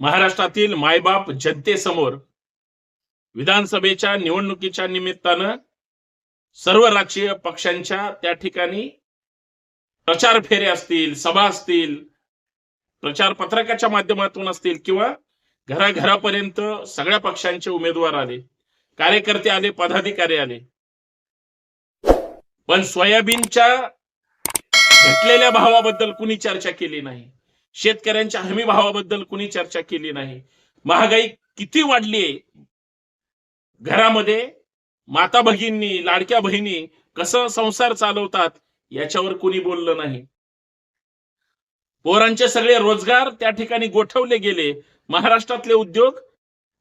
महाराष्ट्रातील मायबाप जनतेसमोर विधानसभेच्या निवडणुकीच्या निमित्तानं सर्व राजकीय पक्षांच्या त्या ठिकाणी प्रचार फेरे असतील सभा असतील प्रचार पत्रकाच्या माध्यमातून असतील किंवा घराघरापर्यंत सगळ्या पक्षांचे उमेदवार आले कार्यकर्ते आले पदाधिकारी आले. पण सोयाबीनच्या घटलेल्या भावाबद्दल कुणी चर्चा केली नाही. शेतकऱ्यांच्या हमी भावाबद्दल कुणी चर्चा केली नाही. महागाई किती वाढली घरामध्ये माता भगिनी लाडक्या बहिणी कसं संसार चालवतात याच्यावर कुणी बोललं नाही. पोरांचे सगळे रोजगार त्या ठिकाणी गोठवले गेले. महाराष्ट्रातले उद्योग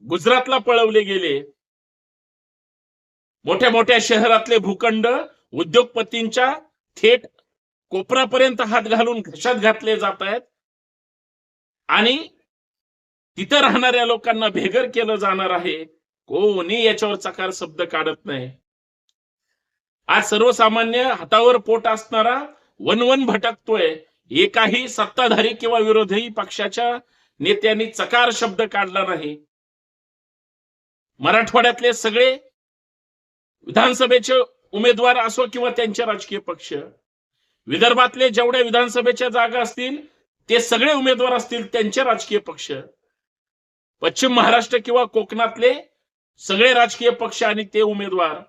गुजरातला पळवले गेले. मोठ्या मोठ्या शहरातले भूखंड उद्योगपतींच्या थेट कोपरापर्यंत हात घालून घशात घातले जात आहेत. आणि तिथं राहणाऱ्या लोकांना भेगर केलं जाणार आहे. कोणी याच्यावर चकार शब्द काढत नाही. आज सर्वसामान्य हातावर पोट असणारा वनवन भटकतोय. एकाही सत्ताधारी किंवा विरोधी पक्षाच्या नेत्यांनी चकार शब्द काढला नाही. मराठवाड्यातले सगळे विधानसभेचे उमेदवार असो किंवा त्यांचे राजकीय पक्ष विदर्भातले जेवढ्या विधानसभेच्या जागा असतील ते सगळे उमेदवार असतील त्यांचे राजकीय पक्ष. पश्चिम महाराष्ट्र किंवा कोकणातले सगळे राजकीय पक्ष आणि ते उमेदवार.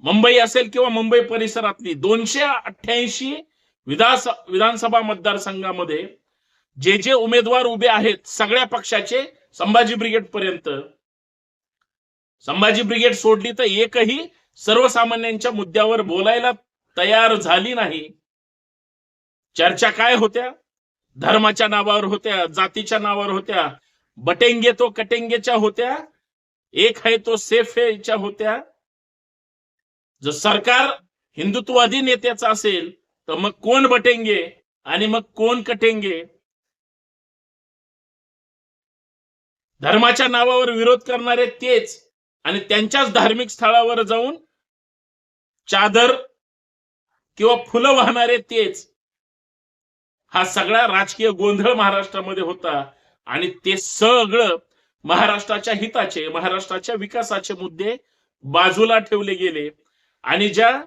मुंबई असेल किंवा मुंबई परिसरातली दोनशे अठ्ठ्याऐंशी विधास विधानसभा मतदारसंघामध्ये जे जे उमेदवार उभे आहेत सगळ्या पक्षाचे संभाजी ब्रिगेड पर्यंत. संभाजी ब्रिगेड सोडली तर एकही सर्वसामान्यांच्या मुद्द्यावर बोलायला तयार झाली नाही. चर्चा काय होत्या? धर्माच्या नावावर होत्या जातीच्या नावावर होत्या बटेंगे तो कटेंगेच्या होत्या एक है तो सेफ याच्या होत्या. जर सरकार हिंदुत्ववादी नेत्याचं असेल तर मग कोण बटेंगे आणि मग कोण कटेंगे? धर्माच्या नावावर विरोध करणारे तेच आणि त्यांच्याच धार्मिक स्थळावर जाऊन चादर किंवा फुलं वाहणारे तेच हा सगळा राजकीय गोंधळ महाराष्ट्रामध्ये होता. आणि ते सगळं महाराष्ट्राच्या हिताचे महाराष्ट्राच्या विकासाचे मुद्दे बाजूला ठेवले गेले. आणि ज्या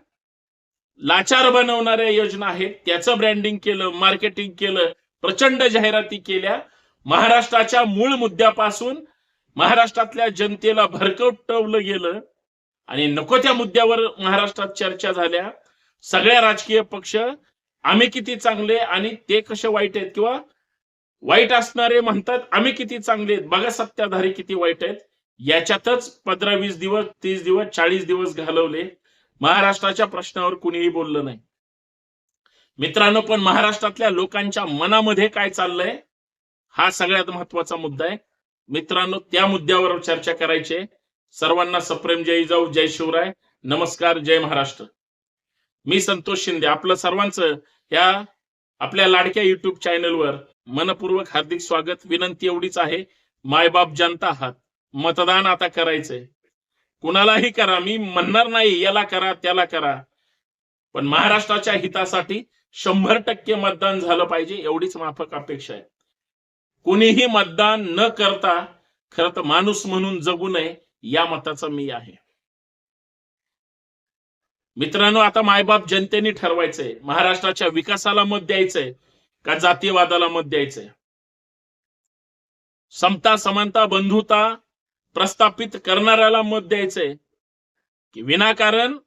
लाचार बनवणाऱ्या योजना आहेत त्याचं ब्रँडिंग केलं मार्केटिंग केलं प्रचंड जाहिराती केल्या महाराष्ट्राच्या मूळ मुद्द्यापासून महाराष्ट्रातल्या जनतेला भरकटवलं गेलं. आणि नको त्या मुद्द्यावर महाराष्ट्रात चर्चा झाल्या. सगळ्या राजकीय पक्ष आम्ही किती चांगले आणि ते कसे वाईट आहेत किंवा वाईट असणारे म्हणतात आम्ही किती चांगले आहेत. बघा सत्ताधारी किती वाईट आहेत. याच्यातच पंधरा वीस दिवस तीस दिवस चाळीस दिवस घालवले. महाराष्ट्राच्या प्रश्नावर कुणीही बोललं नाही. मित्रांनो पण महाराष्ट्रातल्या लोकांच्या मनामध्ये काय चाललंय? हा सगळ्यात महत्त्वाचा मुद्दा आहे. मित्रांनो त्या मुद्द्यावर चर्चा करायची सर्वांना सप्रेम जय जाऊ जय शिवराय. नमस्कार जय महाराष्ट्र. मी संतोष शिंदे आपलं सर्वांचं या आपल्या लाडक्या युट्यूब चॅनलवर मनपूर्वक हार्दिक स्वागत. विनंती एवढीच आहे मायबाप जनता आहात मतदान आता करायचंय. कुणालाही करा मी म्हणणार नाही याला करा त्याला करा. पण महाराष्ट्राच्या हितासाठी शंभर टक्के मतदान झालं पाहिजे एवढीच माफक अपेक्षा आहे. कुणीही मतदान न करता खरं तर माणूस म्हणून जगू नये या मताचा मी आहे. मित्रांनो आता मायबाप जनतेने ठरवायचंय. महाराष्ट्राच्या विकासाला मत द्यायचंय का जातीयवादाला मत द्यायचंय? समता समानता बंधुता प्रस्थापित करणाऱ्याला मत द्यायचंय की विनाकारण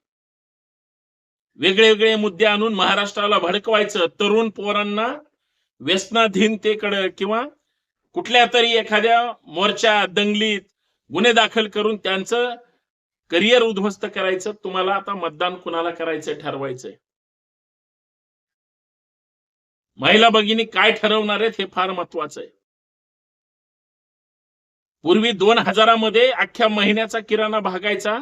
वेगळे वेगळे मुद्दे आणून महाराष्ट्राला भडकवायचं तरुण पोरांना व्यसनाधीनतेकडे किंवा कुठल्या तरी एखाद्या मोर्चा दंगलीत गुन्हे दाखल करून त्यांचं करिअर उद्ध्वस्त करायचं तुम्हाला आता मतदान कुणाला करायचं ठरवायचंय? महिला भगिनी काय ठरवणार आहेत हे फार महत्वाचं आहे. पूर्वी दोन हजारामध्ये अख्ख्या महिन्याचा किराणा भागायचा.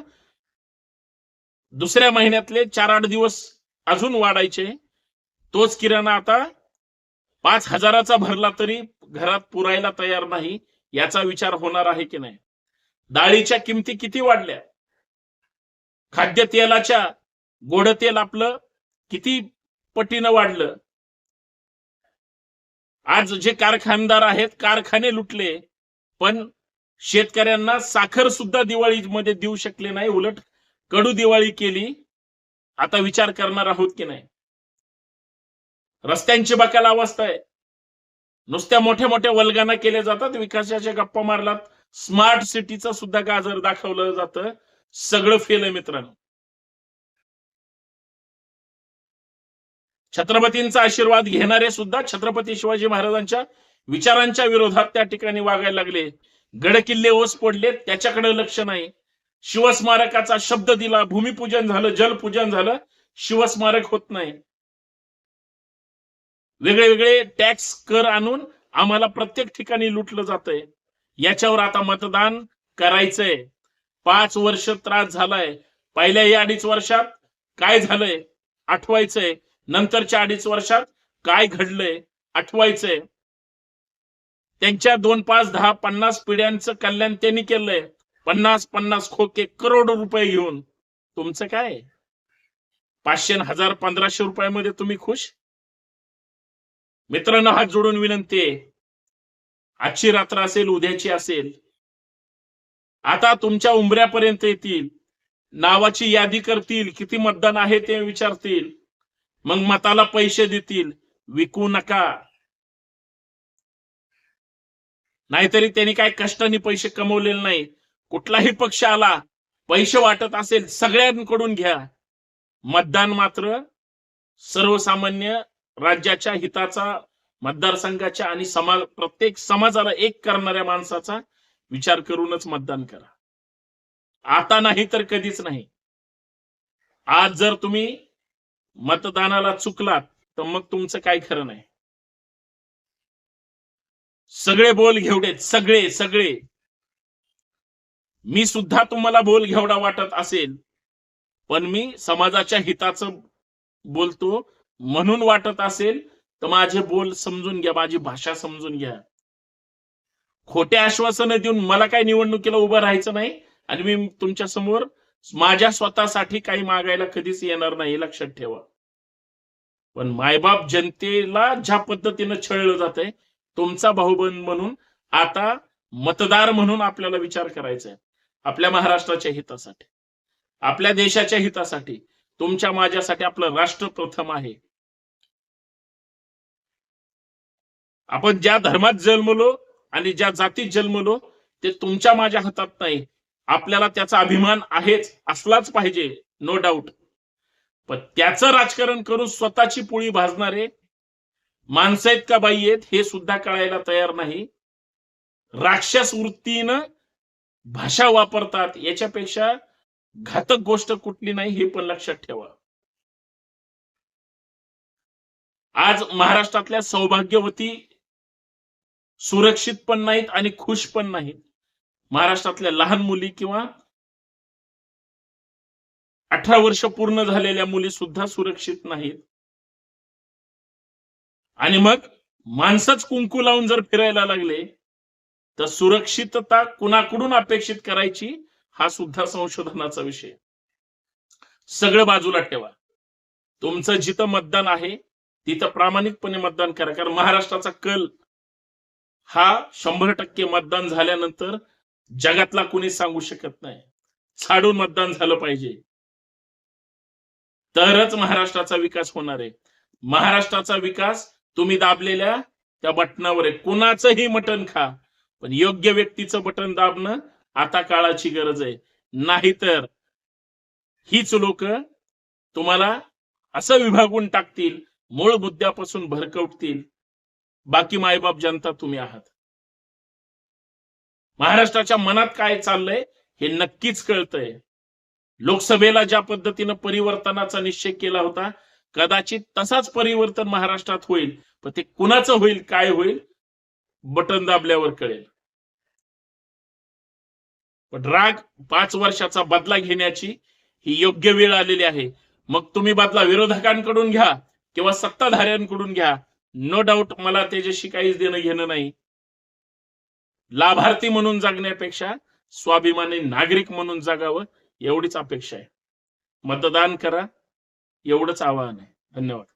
दुसऱ्या महिन्यातले चार आठ दिवस अजून वाढायचे. तोच किराणा आता पाच हजाराचा भरला तरी घरात पुरायला तयार नाही याचा विचार होणार आहे की नाही? डाळीच्या किमती किती वाढल्या? खाद्यतेलाच्या गोड तेल आपलं किती पटीनं वाढलं. आज जे कारखानदार आहेत कारखाने लुटले पण शेतकऱ्यांना साखर सुद्धा दिवाळीमध्ये देऊ शकले नाही उलट कडू दिवाळी केली. आता विचार करणार आहोत की नाही? रस्त्यांची बकाल अवस्था आहे. नुसत्या मोठ्या मोठ्या वल्गाना केल्या जातात विकासाच्या गप्पा मारलात. स्मार्ट सिटीचं सुद्धा गाजर दाखवलं जातं. सगळं फेल आहे मित्रांनो. छत्रपतींचा आशीर्वाद घेणारे सुद्धा छत्रपती शिवाजी महाराजांच्या विचारांच्या विरोधात त्या ठिकाणी वागायला लागले. गड किल्ले ओस पडले त्याच्याकडे लक्ष नाही. शिवस्मारकाचा शब्द दिला भूमिपूजन झालं जलपूजन झालं शिवस्मारक होत नाही. वेगळे वेगळे टॅक्स कर आणून आम्हाला प्रत्येक ठिकाणी लुटलं जातंय. याच्यावर आता मतदान करायचंय. पाच वर्ष त्रास झालाय. पहिल्या या अडीच वर्षात काय झालंय? आठवायचंय. नंतरच्या अडीच वर्षात काय घडलंय? आठवायचंय. त्यांच्या दोन पाच दहा पन्नास पिढ्यांचं कल्याण त्यांनी केलंय. पन्नास पन्नास खोके करोड रुपये घेऊन. तुमचं काय? पाचशे हजार पंधराशे रुपयामध्ये तुम्ही खुश? मित्रांनो हात जोडून विनंती आहे. आजची रात्र असेल उद्याची असेल. आता तुमच्या उंबऱ्यापर्यंत येतील. नावाची यादी करतील. किती मतदान आहे ते विचारतील. मग मताला पैसे देतील. विकू नका. नाहीतरी त्यांनी काय कष्टाने पैसे कमवलेले नाही. कुठलाही पक्ष आला पैसे वाटत असेल सगळ्यांकडून घ्या. मतदान मात्र सर्वसामान्य राज्याच्या हिताचा मतदारसंघाच्या आणि समाज प्रत्येक समाजाला एक करणाऱ्या माणसाचा विचार करूनच मतदान करा. आता नाही तर कधीच नाही. आज जर तुम्ही मतदानाला चुकलात तर मग तुमचं काय खरं नाही. सगळे बोल घेवडेत सगळे सगळे. मी सुद्धा तुम्हाला बोल घेवडा वाटत असेल पण मी समाजाच्या हिताचं बोलतो म्हणून वाटत असेल तर माझे बोल समजून घ्या माझी भाषा समजून घ्या. खोटे आश्वासनं देऊन मला काय निवडणुकीला उभं राहायचं नाही आणि मी तुमच्यासमोर माझ्या स्वतःसाठी काही मागायला कधीच येणार नाही हे लक्षात ठेवा. पण मायबाप जनतेला ज्या पद्धतीनं छळलं जात आहे तुमचा भाऊबंद म्हणून आता मतदार म्हणून आपल्याला विचार करायचा आहे आपल्या महाराष्ट्राच्या हितासाठी आपल्या देशाच्या हितासाठी तुमच्या माझ्यासाठी आपलं राष्ट्र प्रथम आहे. आपण ज्या धर्मात जन्मलो आणि ज्या जातीत जन्मलो ते तुमच्या माझ्या हातात नाही. आपल्याला त्याचा अभिमान आहेच असलाच पाहिजे नो डाऊट पण त्याचं राजकारण करून स्वतःची पोळी भाजणारे माणसं आहेत का बाई आहेत हे सुद्धा कळायला तयार नाही. राक्षस वृत्तीनं भाषा वापरतात याच्यापेक्षा घातक गोष्ट कुठली नाही हे पण लक्षात ठेवा. आज महाराष्ट्रातल्या सौभाग्यवती सुरक्षित पण नाहीत आणि खुश पण नाहीत. महाराष्ट्रातल्या लहान मुली किंवा अठरा वर्ष पूर्ण झालेल्या मुली सुद्धा सुरक्षित नाहीत. आणि मग माणसंच कुंकू लावून जर फिरायला लागले तर सुरक्षितता कुणाकडून अपेक्षित करायची हा सुद्धा संशोधनाचा विषय. सगळं बाजूला ठेवा. तुमचं जिथं मतदान आहे तिथं प्रामाणिकपणे मतदान करा. कारण महाराष्ट्राचा कल हा शंभर टक्के मतदान झाल्यानंतर जगातला कुणी सांगू शकत नाही. छाडून मतदान झालं पाहिजे. तरच महाराष्ट्राचा विकास होणार आहे. महाराष्ट्राचा विकास तुम्ही दाबलेल्या त्या बटनावर आहे. कुणाचंही मटण खा पण योग्य व्यक्तीचं बटन दाबणं आता काळाची गरज आहे. नाहीतर हीच लोक तुम्हाला असं विभागून टाकतील मूळ मुद्द्यापासून भरकवतील बाकी मायबाप जनता तुम्ही आहात. महाराष्ट्राच्या मनात काय चाललंय हे नक्कीच कळतंय. लोकसभेला ज्या पद्धतीनं परिवर्तनाचा निश्चय केला होता कदाचित तसाच परिवर्तन महाराष्ट्रात होईल पण ते कुणाचं होईल काय होईल बटन दाबल्यावर कळेल. पण राग पाच वर्षाचा बदला घेण्याची ही योग्य वेळ आलेली आहे. मग तुम्ही बदला विरोधकांकडून घ्या किंवा सत्ताधाऱ्यांकडून घ्या. नो डाऊट मला त्याच्याशी काहीच देणं घेणं नाही. लाभार्थी म्हणून जगण्यापेक्षा स्वाभिमानी नागरिक म्हणून जगावं एवढीच अपेक्षा आहे. मतदान करा एवढंच आवाहन आहे. धन्यवाद.